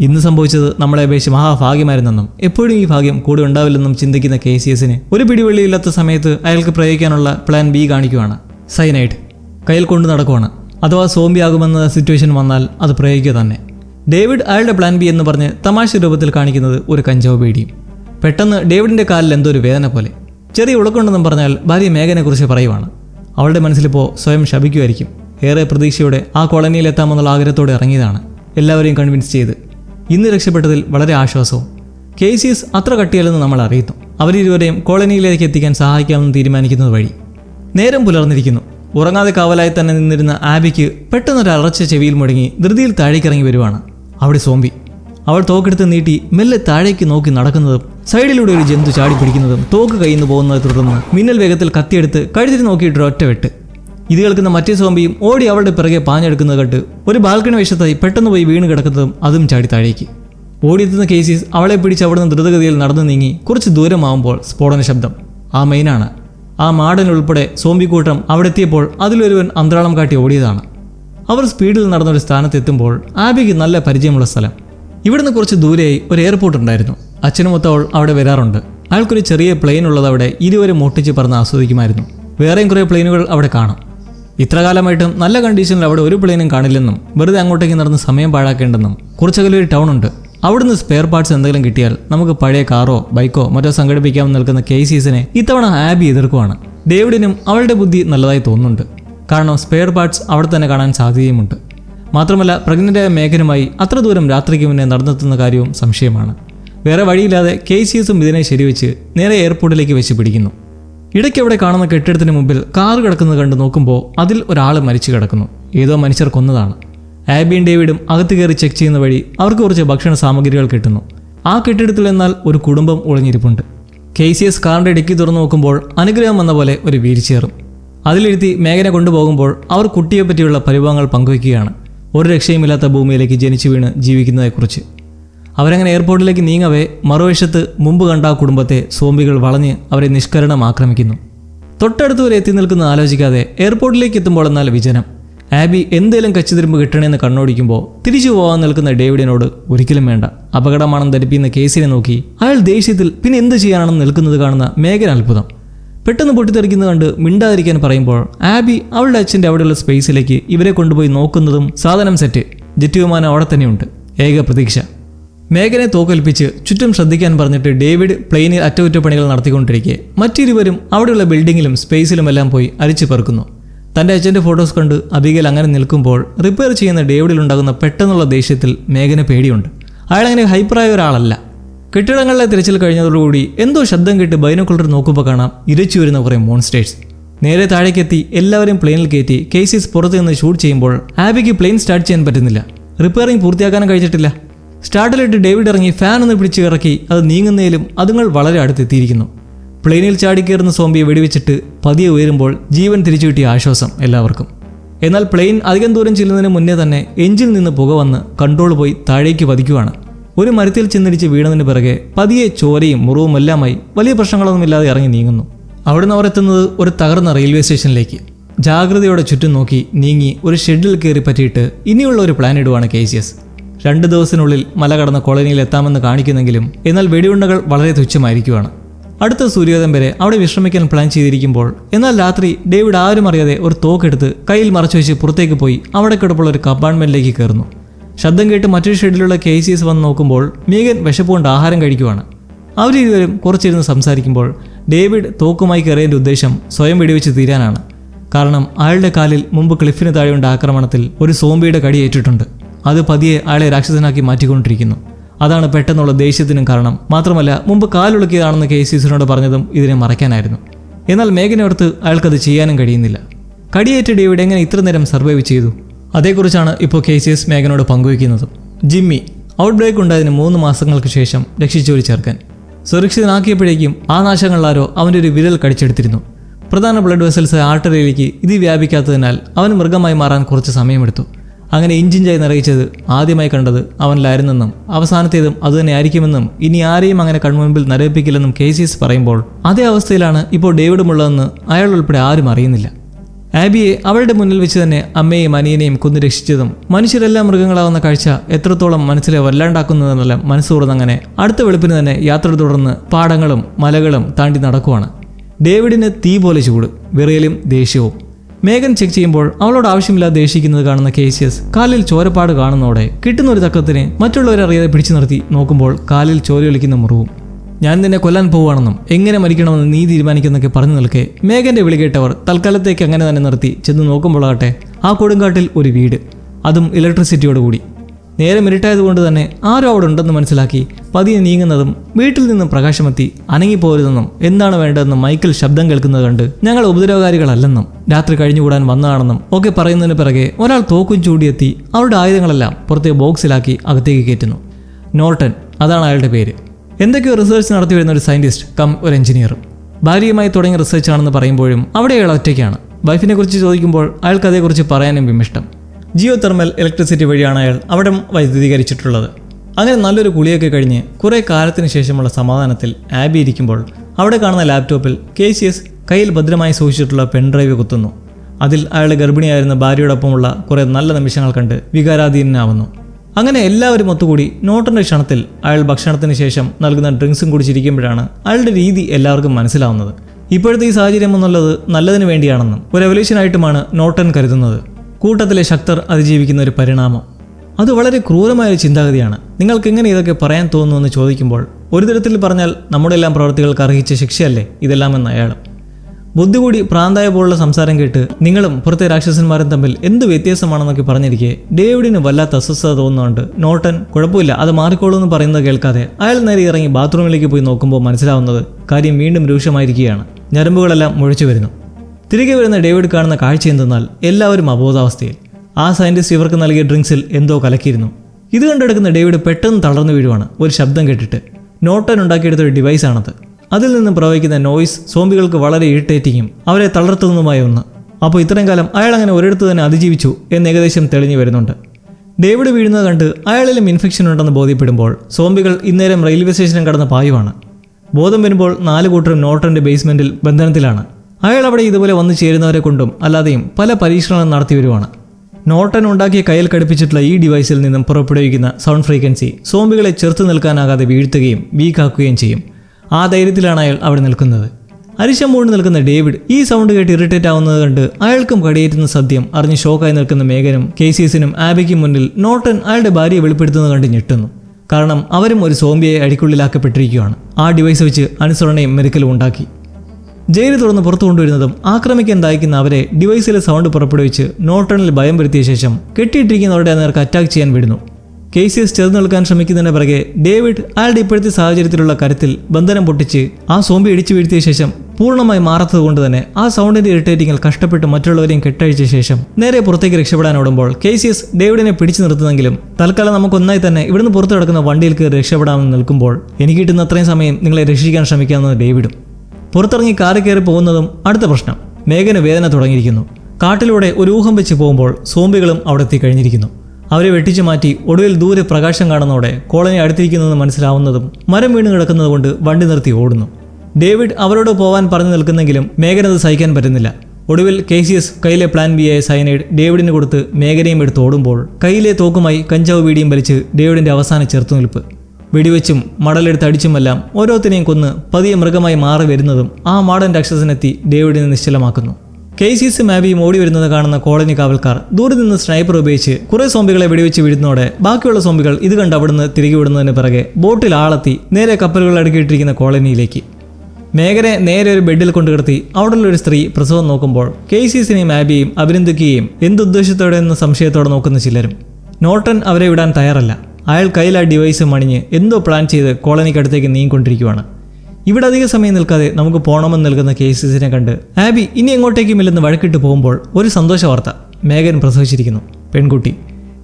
ഇന്ന് സംഭവിച്ചത് നമ്മളെ അപേക്ഷിച്ച് മഹാഭാഗ്യമായിരുന്നെന്നും എപ്പോഴും ഈ ഭാഗ്യം കൂടെ ഉണ്ടാവില്ലെന്നും ചിന്തിക്കുന്ന കെ സി എസിന് ഒരു പിടിവെള്ളിയില്ലാത്ത സമയത്ത് അയാൾക്ക് പ്രയോഗിക്കാനുള്ള പ്ലാൻ ബി കാണിക്കുവാണ്. സൈനൈഡ് കയ്യിൽ കൊണ്ടു നടക്കുവാണ്. അഥവാ സോംബിയാകുമെന്ന സിറ്റുവേഷൻ വന്നാൽ അത് പ്രയോഗിക്കുക തന്നെ. ഡേവിഡ് അയാളുടെ പ്ലാൻ ബി എന്ന് പറഞ്ഞ് തമാശ രൂപത്തിൽ കാണിക്കുന്നത് ഒരു കഞ്ചാവ് പേടിയും. പെട്ടെന്ന് ഡേവിഡിന്റെ കാലിൽ എന്തോ ഒരു വേദന പോലെ. ചെറിയ ഉളക്കുണ്ടെന്നും പറഞ്ഞാൽ ഭാര്യ മേഘനെക്കുറിച്ച് പറയുവാണ്. അവളുടെ മനസ്സിലിപ്പോൾ സ്വയം ശപിക്കുമായിരിക്കും. ഏറെ പ്രതീക്ഷയോടെ ആ കോളനിയിൽ എത്താമെന്നുള്ള ആഗ്രഹത്തോടെ ഇറങ്ങിയതാണ്. എല്ലാവരെയും കൺവിൻസ് ചെയ്ത്. ഇന്ന് രക്ഷപ്പെട്ടതിൽ വളരെ ആശ്വാസവും. കെ അത്ര കട്ടിയല്ലെന്ന് നമ്മൾ അറിയുന്നു. അവരിരുവരെയും കോളനിയിലേക്ക് എത്തിക്കാൻ സഹായിക്കാമെന്ന് തീരുമാനിക്കുന്നത് വഴി. നേരം പുലർന്നിരിക്കുന്നു. ഉറങ്ങാതെ കാവലായി തന്നെ നിന്നിരുന്ന ആബിക്ക് പെട്ടെന്നൊരു അലർച്ച ചെവിയിൽ മുടങ്ങി ധൃതിയിൽ താഴേക്കിറങ്ങി വരുവാണ്. അവിടെ സോംബി. അവൾ തോക്കെടുത്ത് നീട്ടി മെല്ലെ താഴേക്ക് നോക്കി നടക്കുന്നതും സൈഡിലൂടെ ഒരു ജന്തു ചാടി പിടിക്കുന്നതും തോക്ക് കയ്യിൽ പോകുന്നത് തുടർന്ന് മിന്നൽ വേഗത്തിൽ കത്തിയെടുത്ത് കഴുത്തിൽ നോക്കിയിട്ട് ഒറ്റ വെട്ട്. ഇത് കേൾക്കുന്ന മറ്റേ സോംബിയും ഓടി അവളുടെ പിറകെ പാഞ്ഞെടുക്കുന്നത് കണ്ട് ഒരു ബാൽക്കണി വശത്തായി പെട്ടെന്ന് പോയി വീണ് കിടക്കുന്നതും അതും ചാടി താഴേക്ക്. ഓടിയെത്തുന്ന കേസീസ് അവളെ പിടിച്ച് അവിടുന്ന് ദ്രുതഗതിയിൽ നടന്നു നീങ്ങി കുറച്ച് ദൂരമാവുമ്പോൾ സ്ഫോടന ശബ്ദം. ആ മെയിനാണ്. ആ മാടൻ ഉൾപ്പെടെ സോംബിക്കൂട്ടം അവിടെ എത്തിയപ്പോൾ അതിലൊരുവൻ അന്തരാളം കാട്ടി ഓടിയതാണ്. അവർ സ്പീഡിൽ നടന്നൊരു സ്ഥാനത്തെത്തുമ്പോൾ ആബിക്ക് നല്ല പരിചയമുള്ള സ്ഥലം. ഇവിടുന്ന് കുറച്ച് ദൂരെയായി ഒരു എയർപോർട്ട് ഉണ്ടായിരുന്നു. അച്ഛനുമൊത്ത അവൾ അവിടെ വരാറുണ്ട്. അയാൾക്കൊരു ചെറിയ പ്ലെയിൻ ഉള്ളത് അവിടെ ഇരുവരെ മോട്ടിച്ച് പറന്ന് ആസ്വദിക്കുമായിരുന്നു. വേറെയും കുറേ പ്ലെയിനുകൾ അവിടെ കാണാം. ഇത്രകാലമായിട്ടും നല്ല കണ്ടീഷനിൽ അവിടെ ഒരു പ്ലെയിനും കാണില്ലെന്നും വെറുതെ അങ്ങോട്ടേക്ക് നടന്ന് സമയം പാഴാക്കേണ്ടെന്നും കുറച്ചകലെ ഒരു ടൗൺ ഉണ്ട്. അവിടുന്ന് സ്പെയർ പാർട്സ് എന്തെങ്കിലും കിട്ടിയാൽ നമുക്ക് പഴയ കാറോ ബൈക്കോ മറ്റോ സംഘടിപ്പിക്കാമെന്ന് നിൽക്കുന്ന കെ സീസിനെ ഇത്തവണ ഹാബി എതിർക്കുവാണ് ഡേവിഡിനും അവളുടെ ബുദ്ധി നല്ലതായി തോന്നുന്നുണ്ട്. കാരണം സ്പെയർ പാർട്സ് അവിടെ തന്നെ കാണാൻ സാധ്യതയുമുണ്ട്. മാത്രമല്ല പ്രഗ്നന്റായ മേഘനുമായി അത്ര ദൂരം രാത്രിക്ക് മുന്നേ നടന്നെത്തുന്ന കാര്യവും സംശയമാണ്. വേറെ വഴിയില്ലാതെ കെ സി എസും ഇതിനെ ശരിവെച്ച് നേരെ എയർപോർട്ടിലേക്ക് വെച്ച് പിടിക്കുന്നു. ഇടയ്ക്ക് അവിടെ കാണുന്ന കെട്ടിടത്തിന് മുമ്പിൽ കാർ കിടക്കുന്നത് കണ്ട് നോക്കുമ്പോൾ അതിൽ ഒരാൾ മരിച്ചു കിടക്കുന്നു. ഏതോ മനുഷ്യർ കൊന്നതാണ്. ആബിയും ഡേവിഡും അകത്ത് കയറി ചെക്ക് ചെയ്യുന്ന വഴി അവർക്ക് കുറച്ച് ഭക്ഷണ സാമഗ്രികൾ കിട്ടുന്നു. ആ കെട്ടിടത്തിൽ എന്നാൽ ഒരു കുടുംബം ഒളിഞ്ഞിരിപ്പുണ്ട്. കെ സി എസ് കാറിന്റെ ഡിക്കി തുറന്നു നോക്കുമ്പോൾ അനുഗ്രഹം വന്ന പോലെ ഒരു വീൽചെയറും അതിലിരുത്തി മേഘനെ കൊണ്ടുപോകുമ്പോൾ അവർ കുട്ടിയെപ്പറ്റിയുള്ള പരിഭവങ്ങൾ പങ്കുവയ്ക്കുകയാണ്. ഒരു രക്ഷയുമില്ലാത്ത ഭൂമിയിലേക്ക് ജനിച്ചു വീണ് ജീവിക്കുന്നതിനെക്കുറിച്ച്. അവരങ്ങനെ എയർപോർട്ടിലേക്ക് നീങ്ങവേ മറുവശത്ത് മുമ്പ് കണ്ട ആ കുടുംബത്തെ സോംബികൾ വളഞ്ഞ് അവരെ നിഷ്കരണം ആക്രമിക്കുന്നു. തൊട്ടടുത്ത് വരെ എത്തി നിൽക്കുന്ന ആലോചിക്കാതെ എയർപോർട്ടിലേക്ക് എത്തുമ്പോൾ എന്നാൽ വിജനം. ആബി എന്തേലും കച്ചുതിരുമ്പ് കിട്ടണമെന്ന് കണ്ണോടിക്കുമ്പോൾ തിരിച്ചു പോകാൻ നിൽക്കുന്ന ഡേവിഡിനോട് ഒരിക്കലും വേണ്ട. അപകടമാണെന്ന് ധരിപ്പിക്കുന്ന കേസിനെ നോക്കി അയാൾ ദേഷ്യത്തിൽ പിന്നെ എന്ത് ചെയ്യാനാണെന്ന് നിൽക്കുന്നത് കാണുന്ന മേഘൻ അത്ഭുതം. പെട്ടെന്ന് പൊട്ടിത്തെറിക്കുന്നത് കണ്ട് മിണ്ടാതിരിക്കാൻ പറയുമ്പോൾ ആബി അവളുടെ അച്ഛന്റെ അവിടെയുള്ള സ്പേസിലേക്ക് ഇവരെ കൊണ്ടുപോയി നോക്കുന്നതും സാധനം സെറ്റ് ജെറ്റ് വിമാനം അവിടെ തന്നെയുണ്ട്. ഏക പ്രതീക്ഷ. മേഘനെ തോക്കൽപ്പിച്ച് ചുറ്റും ശ്രദ്ധിക്കാൻ പറഞ്ഞിട്ട് ഡേവിഡ് പ്ലെയിനിൽ അറ്റകുറ്റപ്പണികൾ നടത്തിക്കൊണ്ടിരിക്കെ മറ്റിരുവരും അവിടെയുള്ള ബിൽഡിങ്ങിലും സ്പേസിലുമെല്ലാം പോയി അരിച്ചു പെറുക്കുന്നു. തന്റെ അച്ഛന്റെ ഫോട്ടോസ് കണ്ട് അബിഗൽ അങ്ങനെ നിൽക്കുമ്പോൾ റിപ്പയർ ചെയ്യുന്ന ഡേവിഡിലുണ്ടാകുന്ന പെട്ടെന്നുള്ള ദേഷ്യത്തിൽ മേഘന് പേടിയുണ്ട്. അയാളങ്ങനെ ഹൈപ്പറായ ഒരാളല്ല. കെട്ടിടങ്ങളിലെ തിരച്ചിൽ കഴിഞ്ഞതോടുകൂടി എന്തോ ശബ്ദം കേട്ട് ബൈനോക്കുളർ നോക്കുമ്പോൾ കാണാം ഇരച്ചു വരുന്ന കുറേ മോൺസ്റ്റേഴ്സ് നേരെ താഴേക്കെത്തി എല്ലാവരും പ്ലെയിനിൽ കയറ്റി കേസീസ് പുറത്ത് നിന്ന് ഷൂട്ട് ചെയ്യുമ്പോൾ ആബിക്ക് പ്ലെയിൻ സ്റ്റാർട്ട് ചെയ്യാൻ പറ്റുന്നില്ല. റിപ്പയറിംഗ് പൂർത്തിയാക്കാനും കഴിച്ചിട്ടില്ല സ്റ്റാർട്ടിലിട്ട് ഡേവിഡ് ഇറങ്ങി ഫാൻ ഒന്ന് പിടിച്ച് ഇറക്കി അത് നീങ്ങുന്നതിലും അതുങ്ങൾ വളരെ അടുത്തെത്തിയിരിക്കുന്നു. പ്ലെയിനിൽ ചാടിക്കയറുന്ന സോംബിയെ വെടിവെച്ചിട്ട് പതിയെ ഉയരുമ്പോൾ ജീവൻ തിരിച്ചു കിട്ടിയ ആശ്വാസം എല്ലാവർക്കും. എന്നാൽ പ്ലെയിൻ അധികം ദൂരം ചെല്ലുന്നതിന് മുന്നേ തന്നെ എഞ്ചിൽ നിന്ന് പുക വന്ന് കൺട്രോൾ പോയി താഴേക്ക് പതിക്കുവാണ്. ഒരു മരത്തിൽ ചെന്നിടിച്ച് വീണതിന് പിറകെ പതിയെ ചോരയും മുറിവും എല്ലാമായി വലിയ പ്രശ്നങ്ങളൊന്നുമില്ലാതെ ഇറങ്ങി നീങ്ങുന്നു. അവിടുന്ന് അവർ എത്തുന്നത് ഒരു തകർന്ന റെയിൽവേ സ്റ്റേഷനിലേക്ക്. ജാഗ്രതയോടെ ചുറ്റും നോക്കി നീങ്ങി ഒരു ഷെഡിൽ കയറി പറ്റിയിട്ട് ഇനിയുള്ള ഒരു പ്ലാൻ ഇടുവാണ് കെ സി എസ്. രണ്ട് ദിവസത്തിനുള്ളിൽ മല കടന്ന കോളനിയിൽ എത്താമെന്ന് കാണിക്കുന്നെങ്കിലും എന്നാൽ വെടിയുണ്ടകൾ വളരെ തുച്ഛമായിരിക്കുവാണ്. അടുത്ത സൂര്യോദയം വരെ അവിടെ വിശ്രമിക്കാൻ പ്ലാൻ ചെയ്തിരിക്കുമ്പോൾ എന്നാൽ രാത്രി ഡേവിഡ് ആരും അറിയാതെ ഒരു തോക്കെടുത്ത് കയ്യിൽ മറച്ചു വെച്ച് പുറത്തേക്ക് പോയി അവിടെ കിടപ്പുള്ള ഒരു കമ്പാർട്ട്മെന്റിലേക്ക് കയറുന്നു. ശബ്ദം കേട്ട് മറ്റൊരു ഷെഡിലുള്ള കെ സി എസ് വന്ന് നോക്കുമ്പോൾ മീഗൻ വിശപ്പുകൊണ്ട് ആഹാരം കഴിക്കുവാണ്. അവരിരുവരും കുറച്ചിരുന്ന് സംസാരിക്കുമ്പോൾ ഡേവിഡ് തോക്കുമായി കയറിയതിന്റെ ഉദ്ദേശം സ്വയം വെടിവെച്ച് തീരാനാണ്. കാരണം അയാളുടെ കാലിൽ മുമ്പ് ക്ലിഫിന് താഴെയുണ്ട ആക്രമണത്തിൽ ഒരു സോംബിയുടെ കടി ഏറ്റിട്ടുണ്ട്. അത് പതിയെ അയാളെ രാക്ഷസനാക്കി മാറ്റിക്കൊണ്ടിരിക്കുന്നു. അതാണ് പെട്ടെന്നുള്ള ദേഷ്യത്തിനും കാരണം. മാത്രമല്ല മുമ്പ് കാലുളുക്കിയതാണെന്ന് കെ സിസിനോട് പറഞ്ഞതും ഇതിനെ മറയ്ക്കാനായിരുന്നു. എന്നാൽ മേഘനോർത്ത് അയാൾക്കത് ചെയ്യാനും കഴിയുന്നില്ല. കടിയേറ്റ ഡേവിഡ് എങ്ങനെ ഇത്ര നേരം സർവൈവ് ചെയ്തു? അതേക്കുറിച്ചാണ് ഇപ്പോൾ കെ സി എസ് മേഘനോട് പങ്കുവയ്ക്കുന്നത്. ജിമ്മി ഔട്ട് ബ്രേക്ക് ഉണ്ടായതിന് മൂന്ന് മാസങ്ങൾക്ക് ശേഷം രക്ഷിച്ചു ഒരു സുരക്ഷിതനാക്കിയപ്പോഴേക്കും ആ നാശങ്ങളിലാരോ അവന്റെ ഒരു വിരൽ കടിച്ചെടുത്തിരുന്നു. പ്രധാന ബ്ലഡ് വെസൽസ് ആർട്ടറിയിലേക്ക് ഇത് വ്യാപിക്കാത്തതിനാൽ അവൻ മൃഗമായി മാറാൻ കുറച്ച് സമയമെടുത്തു. അങ്ങനെ ഇഞ്ചിഞ്ചായി നിറയിച്ചത് ആദ്യമായി കണ്ടത് അവനിലായിരുന്നെന്നും അവസാനത്തേതും അതുതന്നെ ആയിരിക്കുമെന്നും ഇനി ആരെയും അങ്ങനെ കൺമുൻപിൽ നരയിപ്പിക്കില്ലെന്നും കെ പറയുമ്പോൾ അതേ അവസ്ഥയിലാണ് ഇപ്പോൾ ഡേവിഡുമുള്ളതെന്ന് അയാൾ ഉൾപ്പെടെ ആരും അറിയുന്നില്ല. ആബിയെ അവളുടെ മുന്നിൽ വെച്ച് തന്നെ അമ്മയെയും അനിയനെയും കുന്നു രക്ഷിച്ചതും മനുഷ്യരെല്ലാം മൃഗങ്ങളാവുന്ന കാഴ്ച എത്രത്തോളം മനസ്സിലെ വല്ലാണ്ടാക്കുന്നതെന്നെല്ലാം മനസ്സ് തുറന്നങ്ങനെ അടുത്ത വെളുപ്പിന് തന്നെ യാത്ര തുടർന്ന് പാടങ്ങളും മലകളും താണ്ടി നടക്കുവാണ്. ഡേവിഡിന് തീ പോലെ ചൂട് വിറയലും ദേഷ്യവും. മേഘൻ ചെക്ക് ചെയ്യുമ്പോൾ അവളോട് ആവശ്യമില്ലാതെ ദേഷിക്കുന്നത് കാണുന്ന കേസിയസ് കാലിൽ ചോരപ്പാട് കാണുന്നതോടെ കിട്ടുന്ന ഒരു തക്കത്തിന് മറ്റുള്ളവരറിയാതെ പിടിച്ചു നിർത്തി നോക്കുമ്പോൾ കാലിൽ ചോരയൊലിക്കുന്ന മുറിവും. ഞാൻ നിന്നെ കൊല്ലാൻ പോവുകയാണെന്നും എങ്ങനെ മരിക്കണമെന്ന് നീ തീരുമാനിക്കുന്നൊക്കെ പറഞ്ഞു നിൽക്കെ മേഘന്റെ വിളി കേട്ടവർ തൽക്കാലത്തേക്ക് അങ്ങനെ തന്നെ നിർത്തി ചെന്ന് നോക്കുമ്പോഴാകട്ടെ ആ കൊടുങ്കാട്ടിൽ ഒരു വീട്. അതും ഇലക്ട്രിസിറ്റിയോടുകൂടി നേരെ മിരിട്ടായതുകൊണ്ട് തന്നെ ആരോ അവിടെ ഉണ്ടെന്ന് മനസ്സിലാക്കി പതിയെ നീങ്ങുന്നതും വീട്ടിൽ നിന്നും പ്രകാശമെത്തി അനങ്ങിപ്പോരുതെന്നും എന്താണ് വേണ്ടതെന്നും മൈക്കിൽ ശബ്ദം കേൾക്കുന്നത് കണ്ട് ഞങ്ങൾ ഉപദ്രവകാരികളല്ലെന്നും രാത്രി കഴിഞ്ഞുകൂടാൻ വന്നതാണെന്നും ഒക്കെ പറയുന്നതിന് പിറകെ ഒരാൾ തോക്കും ചൂടിയെത്തി അവരുടെ ആയുധങ്ങളെല്ലാം പുറത്തെ ബോക്സിലാക്കി അകത്തേക്ക് കയറ്റുന്നു. നോർട്ടൺ അതാണ് അയാളുടെ പേര്. എന്തൊക്കെയോ റിസർച്ച് നടത്തി വരുന്ന ഒരു സയന്റിസ്റ്റ് കം ഒരു എഞ്ചിനീയറും ഭാര്യയുമായി തുടങ്ങിയ റിസർച്ച് ആണെന്ന് പറയുമ്പോഴും അവിടെ അയാൾ ഒറ്റയ്ക്കാണ് വൈഫിനെ കുറിച്ച് ചോദിക്കുമ്പോൾ അയാൾക്ക് അതേക്കുറിച്ച് പറയാനും വിമിഷ്ടം. ജിയോ തെർമൽ ഇലക്ട്രിസിറ്റി വഴിയാണ് അയാൾ അവിടെ വൈദ്യുതീകരിച്ചിട്ടുള്ളത്. അങ്ങനെ നല്ലൊരു കുളിയൊക്കെ കഴിഞ്ഞ് കുറേ കാലത്തിന് ശേഷമുള്ള സമാധാനത്തിൽ ആബി ഇരിക്കുമ്പോൾ അവിടെ കാണുന്ന ലാപ്ടോപ്പിൽ കെ സി എസ് കയ്യിൽ ഭദ്രമായി സൂക്ഷിച്ചിട്ടുള്ള പെൻഡ്രൈവ് കുത്തുന്നു. അതിൽ അയാൾ ഗർഭിണിയായിരുന്ന ഭാര്യയോടൊപ്പമുള്ള കുറേ നല്ല നിമിഷങ്ങൾ കണ്ട് വികാരാധീനനാവുന്നു. അങ്ങനെ എല്ലാവരും ഒത്തുകൂടി നോട്ടന്റെ ക്ഷണത്തിൽ അയാൾ ഭക്ഷണത്തിന് ശേഷം നൽകുന്ന ഡ്രിങ്ക്സും കുടിച്ചിരിക്കുമ്പോഴാണ് അയാളുടെ രീതി എല്ലാവർക്കും മനസ്സിലാവുന്നത്. ഇപ്പോഴത്തെ ഈ സാഹചര്യം എന്നുള്ളത് നല്ലതിന് വേണ്ടിയാണെന്നും ഒരു റെവല്യൂഷനായിട്ടുമാണ് നോട്ടൻ കരുതുന്നത്. കൂട്ടത്തിലെ ശക്തർ അതിജീവിക്കുന്ന ഒരു പരിണാമം. അത് വളരെ ക്രൂരമായ ഒരു ചിന്താഗതിയാണ്. നിങ്ങൾക്ക് എങ്ങനെ ഇതൊക്കെ പറയാൻ തോന്നുന്നു എന്ന് ചോദിക്കുമ്പോൾ ഒരു തരത്തിൽ പറഞ്ഞാൽ നമ്മുടെ എല്ലാം പ്രവർത്തികൾക്ക് അർഹിച്ച ശിക്ഷയല്ലേ ഇതെല്ലാം എന്ന് അയാളും. ബുദ്ധി കൂടി പ്രാന്തായ പോലുള്ള സംസാരം കേട്ട് നിങ്ങളും പുറത്തെ രാക്ഷസന്മാരും തമ്മിൽ എന്ത് വ്യത്യാസമാണെന്നൊക്കെ പറഞ്ഞിരിക്കെ ഡേവിഡിന് വല്ലാത്ത അസ്വസ്ഥത തോന്നുന്നുണ്ട്. നോട്ടൻ കുഴപ്പമില്ല അത് മാറിക്കോളൂ എന്ന് പറയുന്നത് കേൾക്കാതെ അയാൾ നേരെ ഇറങ്ങി ബാത്റൂമിലേക്ക് പോയി നോക്കുമ്പോൾ മനസ്സിലാവുന്നത് കാര്യം വീണ്ടും രൂക്ഷമായിരിക്കുകയാണ്. ഞരമ്പുകളെല്ലാം മുഴച്ചു വരുന്നു. തിരികെ വരുന്ന ഡേവിഡ് കാണുന്ന കാഴ്ച എന്തെന്നാൽ എല്ലാവരും അബോധാവസ്ഥയിൽ. ആ സയന്റിസ്റ്റ് ഇവർക്ക് നൽകിയ ഡ്രിങ്ക്സിൽ എന്തോ കലക്കിയിരുന്നു. ഇത് കണ്ടെടുക്കുന്ന ഡേവിഡ് പെട്ടെന്ന് തളർന്നു വീഴുവാണ്. ഒരു ശബ്ദം കേട്ടിട്ട്. നോട്ടൻ ഉണ്ടാക്കിയെടുത്ത ഒരു ഡിവൈസാണത് അതിൽ നിന്നും പ്രവഹിക്കുന്ന നോയ്സ് സോംബികൾക്ക് വളരെ ഇറിറ്റേറ്റിങ്ങും അവരെ തളർത്തുന്നതുമായ ഒന്ന്. അപ്പോൾ ഇത്രയും കാലം അയാൾ അങ്ങനെ ഒരിടത്ത് തന്നെ അതിജീവിച്ചു എന്ന് ഏകദേശം തെളിഞ്ഞു വരുന്നുണ്ട്. ഡേവിഡ് വീഴുന്നത് കണ്ട് അയാളിലും ഇൻഫെക്ഷൻ ഉണ്ടെന്ന് ബോധ്യപ്പെടുമ്പോൾ സോംബികൾ ഇന്നേരം റെയിൽവേ സ്റ്റേഷനും കടന്ന പായുവാണ്. ബോധം വരുമ്പോൾ നാല് കൂട്ടരും നോട്ടറിന്റെ ബേസ്മെന്റിൽ ബന്ധനത്തിലാണ്. അയാൾ അവിടെ ഇതുപോലെ വന്നു ചേരുന്നവരെ കൊണ്ടും അല്ലാതെയും പല പരീക്ഷണങ്ങളും നടത്തി വരുവാണ്. നോട്ടൻ ഉണ്ടാക്കിയ കയ്യിൽ ഘടിപ്പിച്ചിട്ടുള്ള ഈ ഡിവൈസിൽ നിന്നും പുറപ്പെടുവിക്കുന്ന സൗണ്ട് ഫ്രീക്വൻസി സോംബികളെ ചെറുത്തു നിൽക്കാനാകാതെ വീഴ്ത്തുകയും വീക്കാക്കുകയും ചെയ്യും. ആ ധൈര്യത്തിലാണ് അയാൾ അവിടെ നിൽക്കുന്നത്. അരിശം മൂടി നിൽക്കുന്ന ഡേവിഡ് ഈ സൗണ്ട് കേട്ട് ഇറിറ്റേറ്റ് ആവുന്നത് കണ്ട് അയാൾക്കും കടിയേറ്റുന്ന സത്യം അറിഞ്ഞ് ഷോക്കായി നിൽക്കുന്ന മേഘനും കേസീസിനും ആബിക്കും മുന്നിൽ നോട്ടൻ അയാളുടെ ഭാര്യയെ വെളിപ്പെടുത്തുന്നത് കണ്ട് ഞെട്ടുന്നു. കാരണം അവരും ഒരു സോംബിയെ അടിക്കുള്ളിലാക്കപ്പെട്ടിരിക്കുകയാണ്. ആ ഡിവൈസ് വെച്ച് അനുസരണയും മെരുക്കലും ഉണ്ടാക്കി. ജയിൽ തുറന്ന് പുറത്തു കൊണ്ടുവരുന്നതും ആക്രമിക്കാൻ ദായിക്കുന്ന അവരെ ഡിവൈസിലെ സൗണ്ട് പുറപ്പെടുവിച്ച് നോട്ടണിൽ ഭയം വരുത്തിയ ശേഷം കെട്ടിയിട്ടിരിക്കുന്നവരുടെ നേർക്ക് അറ്റാക്ക് ചെയ്യാൻ വിടുന്നു. കേസിയസ് ചെറുതു നിൽക്കാൻ ശ്രമിക്കുന്നതിന് പിറകെ ഡേവിഡ് അയാളുടെ ഇപ്പോഴത്തെ സാഹചര്യത്തിലുള്ള കരത്തിൽ ബന്ധനം പൊട്ടിച്ച് ആ സോംബി ഇടിച്ചു വീഴ്ത്തിയ ശേഷം പൂർണമായി മാറാത്തതുകൊണ്ട് തന്നെ ആ സൗണ്ടിന്റെ ഇറിറ്റേറ്റിങ്ങിൽ കഷ്ടപ്പെട്ട് മറ്റുള്ളവരെയും കെട്ടഴിച്ച ശേഷം നേരെ പുറത്തേക്ക് രക്ഷപ്പെടാൻ ഓടുമ്പോൾ കേസിയസ് ഡേവിഡിനെ പിടിച്ചു നിർത്തുന്നെങ്കിലും തൽക്കാലം നമുക്ക് ഒന്നായി തന്നെ ഇവിടുന്ന് പുറത്തു കിടക്കുന്ന വണ്ടിയിൽ കയറി രക്ഷപ്പെടാമെന്ന് നിൽക്കുമ്പോൾ എനിക്ക് കിട്ടുന്ന അത്രയും സമയം നിങ്ങളെ രക്ഷിക്കാൻ ശ്രമിക്കാമെന്ന് ഡേവിഡും. പുറത്തിറങ്ങി കാറി കയറി പോകുന്നതും അടുത്ത പ്രശ്നം. മേഘന് വേദന തുടങ്ങിയിരിക്കുന്നു. കാട്ടിലൂടെ ഒരു ഊഹം വെച്ച് പോകുമ്പോൾ സോംബികളും അവിടെ എത്തിക്കഴിഞ്ഞിരിക്കുന്നു അവരെ വെട്ടിച്ചു മാറ്റി ഒടുവിൽ ദൂരെ പ്രകാശം കാണുന്നതോടെ കോളനി അടുത്തിരിക്കുന്നതെന്ന് മനസ്സിലാവുന്നതും മരം വീണ് കിടക്കുന്നതുകൊണ്ട് വണ്ടി നിർത്തി ഓടുന്നു. ഡേവിഡ് അവരോട് പോവാൻ പറഞ്ഞു നിൽക്കുന്നെങ്കിലും മേഘനത് സഹിക്കാൻ പറ്റുന്നില്ല. ഒടുവിൽ കെ സി എസ് കയ്യിലെ പ്ലാൻ ബി ആയ സൈനൈഡ് ഡേവിഡിന് കൊടുത്ത് മേഘനയും എടുത്ത് ഓടുമ്പോൾ കയ്യിലെ തോക്കുമായി കഞ്ചാവ് വീടിയും വലിച്ച് ഡേവിഡിന്റെ അവസാന ചെറുത്തുനിൽപ്പ് വെടിവെച്ചും മടലെടുത്ത് അടിച്ചുമെല്ലാം ഓരോരുത്തരെയും കൊന്ന് പതിയെ മൃഗമായി മാറി വരുന്നതും ആ മാടൻ രാക്ഷസനെത്തി ഡേവിഡിനെ നിശ്ചലമാക്കുന്നു. കേസീസ് മാബിയും ഓടി വരുന്നത് കാണുന്ന കോളനി കാവൽക്കാർ ദൂരെ നിന്ന് സ്നൈപ്പർ ഉപയോഗിച്ച് കുറെ സോംബികളെ വെടിവെച്ച് വീഴുന്നതോടെ ബാക്കിയുള്ള സോംബികൾ ഇത് കണ്ട് അവിടുന്ന് തിരികെ വിടുന്നതിന് പിറകെ ബോട്ടിൽ ആളെത്തി നേരെ കപ്പലുകൾ അടുക്കിയിട്ടിരിക്കുന്ന കോളനിയിലേക്ക്. മേഘനെ നേരെ ഒരു ബെഡിൽ കൊണ്ടു കിടത്തി അവിടെയുള്ള ഒരു സ്ത്രീ പ്രസവം നോക്കുമ്പോൾ കേസീസിനെയും ആബിയെയും അഭിനന്ദിക്കുകയും എന്തുദ്ദേശത്തോടെ എന്ന സംശയത്തോടെ നോക്കുന്ന ചിലരും. നോട്ടൻ അവരെ വിടാൻ തയ്യാറല്ല. അയാൾ കയ്യിൽ ആ ഡിവൈസ് മണിഞ്ഞ് എന്തോ പ്ലാൻ ചെയ്ത് കോളനിക്കടുത്തേക്ക് നീങ്ങിക്കൊണ്ടിരിക്കുവാണ്. ഇവിടെ അധിക സമയം നിൽക്കാതെ നമുക്ക് പോണമെന്ന് നൽകുന്ന കേസസിനെ കണ്ട് ആബി ഇനി എങ്ങോട്ടേക്കും ഇല്ലെന്ന് വഴക്കിട്ട് പോകുമ്പോൾ ഒരു സന്തോഷ വാർത്ത മേഘൻ പ്രസവിച്ചിരിക്കുന്നു. പെൺകുട്ടി.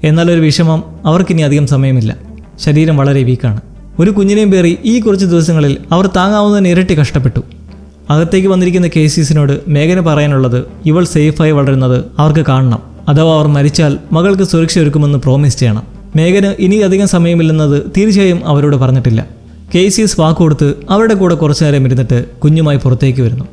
എന്നാലൊരു വിഷമം അവർക്കിനി അധികം സമയമില്ല. ശരീരം വളരെ വീക്കാണ്. ഒരു കുഞ്ഞിനെയും പേറി ഈ കുറച്ച് ദിവസങ്ങളിൽ അവർ താങ്ങാവുന്നതിന് ഇരട്ടി കഷ്ടപ്പെട്ടു. അകത്തേക്ക് വന്നിരിക്കുന്ന കേസീസിനോട് മേഘന് പറയാനുള്ളത് ഇവൾ സേഫായി വളരുന്നത് അവർക്ക് കാണണം. അഥവാ അവർ മരിച്ചാൽ മകൾക്ക് സുരക്ഷ ഒരുക്കുമെന്ന് പ്രോമിസ് ചെയ്യണം. മേഘന് ഇനി അധികം സമയമില്ലെന്നത് തീർച്ചയായും അവരോട് പറഞ്ഞിട്ടില്ല. കേസീസ് വാക്കുകൊടുത്ത് അവരുടെ കൂടെ കുറച്ചു നേരം ഇരുന്നിട്ട് കുഞ്ഞുമായി പുറത്തേക്ക് വരുന്നു.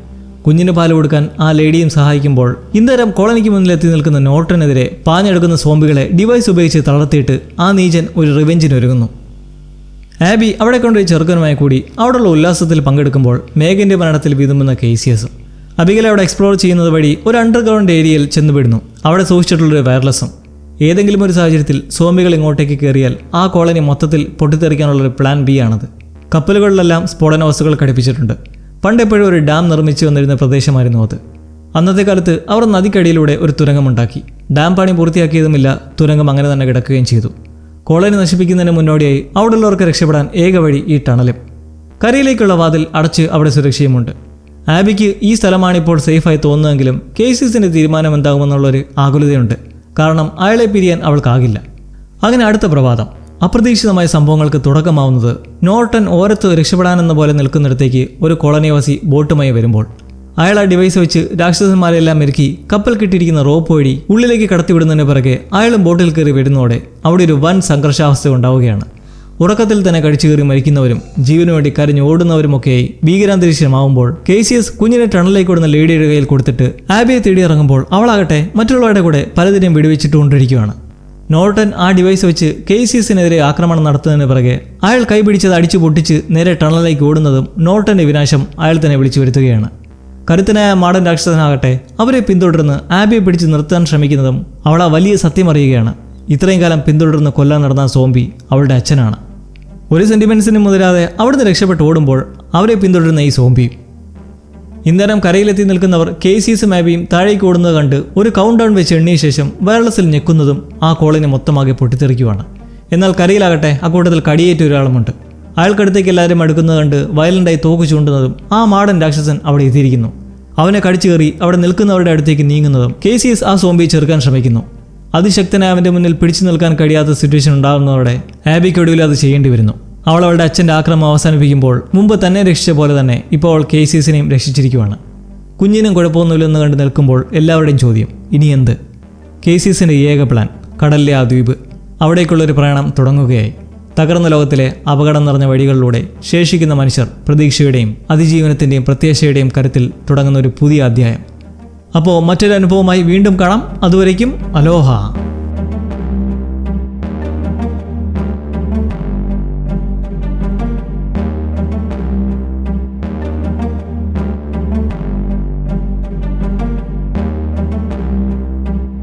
കുഞ്ഞിന് പാൽ കൊടുക്കാൻ ആ ലേഡിയും സഹായിക്കുമ്പോൾ ഇന്നേരം കോളനിക്ക് മുന്നിൽ എത്തി നിൽക്കുന്ന നോട്ടനെതിരെ പാഞ്ഞെടുക്കുന്ന സോംബികളെ ഡിവൈസ് ഉപയോഗിച്ച് തളർത്തിയിട്ട് ആ നീചൻ ഒരു റിവെഞ്ചിന് ഒരുങ്ങുന്നു ആബി അവിടെ കൊണ്ടൊരു ചെറുക്കനുമായി കൂടി അവിടെയുള്ള ഉല്ലാസത്തിൽ പങ്കെടുക്കുമ്പോൾ മേഘന്റെ മരണത്തിൽ വിതുമ്പുന്ന കേസിയസും അബികലെ അവിടെ എക്സ്പ്ലോർ ചെയ്യുന്നത് വഴി ഒരു അണ്ടർഗ്രൗണ്ട് ഏരിയയിൽ ചെന്നുപെടുന്നു. അവിടെ സൂക്ഷിച്ചിട്ടുള്ളൊരു വയർലെസ്സും ഏതെങ്കിലും ഒരു സാഹചര്യത്തിൽ സോംബികൾ ഇങ്ങോട്ടേക്ക് കയറിയാൽ ആ കോളനി മൊത്തത്തിൽ പൊട്ടിത്തെറിക്കാനുള്ളൊരു പ്ലാൻ ബി ആണത്. കപ്പലുകളിലെല്ലാം സ്ഫോടന വസ്തുക്കൾ ഘടിപ്പിച്ചിട്ടുണ്ട്. പണ്ടെപ്പോഴും ഒരു ഡാം നിർമ്മിച്ചു വന്നിരുന്ന പ്രദേശമായിരുന്നു അത്. അന്നത്തെ കാലത്ത് അവർ നദിക്കടിയിലൂടെ ഒരു തുരങ്കമുണ്ടാക്കി. ഡാം പണി പൂർത്തിയാക്കിയതുമില്ല തുരങ്കം അങ്ങനെ തന്നെ കിടക്കുകയും ചെയ്തു. കോളനി നശിപ്പിക്കുന്നതിന് മുന്നോടിയായി അവിടെയുള്ളവർക്ക് രക്ഷപ്പെടാൻ ഏക വഴി ഈ ടണലും. കരയിലേക്കുള്ള വാതിൽ അടച്ച് അവിടെ സുരക്ഷയുമുണ്ട്. ആബിക്ക് ഈ സ്ഥലമാണിപ്പോൾ സേഫായി തോന്നുന്നതെങ്കിലും കേസീസിന്റെ തീരുമാനം എന്താകുമെന്നുള്ളൊരു ആകുലതയുണ്ട്. കാരണം അയാളെ പിരിയാൻ അവൾക്കാകില്ല. അങ്ങനെ അടുത്ത പ്രഭാതം അപ്രതീക്ഷിതമായ സംഭവങ്ങൾക്ക് തുടക്കമാവുന്നത് നോർട്ടൺ ഓരത്ത് രക്ഷപ്പെടാനെന്ന പോലെ നിൽക്കുന്നിടത്തേക്ക് ഒരു കോളനിവാസി ബോട്ടുമായി വരുമ്പോൾ അയാൾ ആ ഡിവൈസ് വെച്ച് രാക്ഷസന്മാരെല്ലാം മെരുക്കി കപ്പൽ കിട്ടിയിരിക്കുന്ന റോപ്പ് വഴി ഉള്ളിലേക്ക് കടത്തിവിടുന്നതിന് പിറകെ അയാളും ബോട്ടിൽ കയറി വരുന്നതോടെ അവിടെ ഒരു വൻ സംഘർഷാവസ്ഥ ഉണ്ടാവുകയാണ്. ഉറക്കത്തിൽ തന്നെ കടിച്ചു കയറി മരിക്കുന്നവരും ജീവനു വേണ്ടി കരഞ്ഞോടുന്നവരുമൊക്കെയായി ഭീകരാന്തരീക്ഷമാവുമ്പോൾ കെ സി എസ് കുഞ്ഞിനെ ടണലിലേക്ക് വിടുന്ന ലേഡിയുടെ കയ്യിൽ കൊടുത്തിട്ട് ആബിയെ തേടി ഇറങ്ങുമ്പോൾ അവളാകട്ടെ മറ്റുള്ളവരുടെ കൂടെ പലതിനെയും വെടിവെച്ചിട്ടുകൊണ്ടിരിക്കുകയാണ്. നോർട്ടൺ ആ ഡിവൈസ് വെച്ച് കെ സി എസിനെതിരെ ആക്രമണം നടത്തുന്നതിന് പിറകെ അയാൾ കൈപിടിച്ചത് അടിച്ചു പൊട്ടിച്ച് നേരെ ടണലിലേക്ക് ഓടുന്നതും നോർട്ടന്റെ വിനാശം അയാൾ തന്നെ വിളിച്ചു വരുത്തുകയാണ്. കരുത്തനായ മാടൻ രാക്ഷസനാകട്ടെ അവരെ പിന്തുടർന്ന് ആബിയെ പിടിച്ച് നിർത്താൻ ശ്രമിക്കുന്നതും അവൾ ആ വലിയ സത്യം അറിയുകയാണ്. ഇത്രയും കാലം പിന്തുടർന്ന് കൊല്ലാൻ നടന്ന സോംബി അവളുടെ അച്ഛനാണ്. ഒരു സെന്റിമെന്റ്സിനും മുതലാതെ അവിടുന്ന് രക്ഷപ്പെട്ട് ഓടുമ്പോൾ അവരെ പിന്തുടരുന്ന ഈ സോംബി. ഇന്നേരം കരയിലെത്തി നിൽക്കുന്നവർ കെ സീസ് മാബിയും താഴേക്ക് ഓടുന്നത് കണ്ട് ഒരു കൗണ്ട് ഡൗൺ വെച്ച് എണ്ണിയ ശേഷം വയർലെസ്സിൽ ഞെക്കുന്നതും ആ കോളിനെ മൊത്തമാകെ പൊട്ടിത്തെറിക്കുവാണ്. എന്നാൽ കരയിലാകട്ടെ ആ കൂട്ടത്തിൽ കടിയേറ്റ ഒരാളുമുണ്ട്. അയാൾക്കടുത്തേക്ക് എല്ലാവരും അടുക്കുന്നത് കണ്ട് വയലന്റായി തോക്ക് ചൂണ്ടുന്നതും ആ മാടൻ രാക്ഷസൻ അവിടെ എത്തിയിരിക്കുന്നു. അവനെ കടിച്ചു കയറി അവിടെ നിൽക്കുന്നവരുടെ അടുത്തേക്ക് നീങ്ങുന്നതും കെ സി എസ് ആ സോംബിയെ ചെറുക്കാൻ ശ്രമിക്കുന്നു. അതിശക്തനായ അവന്റെ മുന്നിൽ പിടിച്ചു നിൽക്കാൻ കഴിയാത്ത സിറ്റുവേഷൻ ഉണ്ടാകുന്നതോടെ ആബിക്കൊടുവിൽ അത് ചെയ്യേണ്ടി വരുന്നു. അവൾ അവളുടെ അച്ഛന്റെ ആക്രമം അവസാനിപ്പിക്കുമ്പോൾ മുമ്പ് തന്നെ രക്ഷിച്ച പോലെ തന്നെ ഇപ്പോൾ അവൾ കെ സി സിനെയും രക്ഷിച്ചിരിക്കുവാണ്. കുഞ്ഞിനും കുഴപ്പമൊന്നുമില്ലെന്ന് കണ്ട് നിൽക്കുമ്പോൾ എല്ലാവരുടെയും ചോദ്യം ഇനി എന്ത്? കെ സി സിന്റെ ഏക പ്ലാൻ കടലിലെ ആ ദ്വീപ്. അവിടേക്കുള്ളൊരു പ്രയാണം തുടങ്ങുകയായി. തകർന്ന ലോകത്തിലെ അപകടം നിറഞ്ഞ വഴികളിലൂടെ ശേഷിക്കുന്ന മനുഷ്യർ പ്രതീക്ഷയുടെയും അതിജീവനത്തിന്റെയും പ്രത്യാശയുടെയും കരുത്തിൽ തുടങ്ങുന്ന ഒരു പുതിയ അധ്യായം. അപ്പോൾ മറ്റൊരു അനുഭവമായി വീണ്ടും കാണാം. അതുവരേക്കും അലോഹ.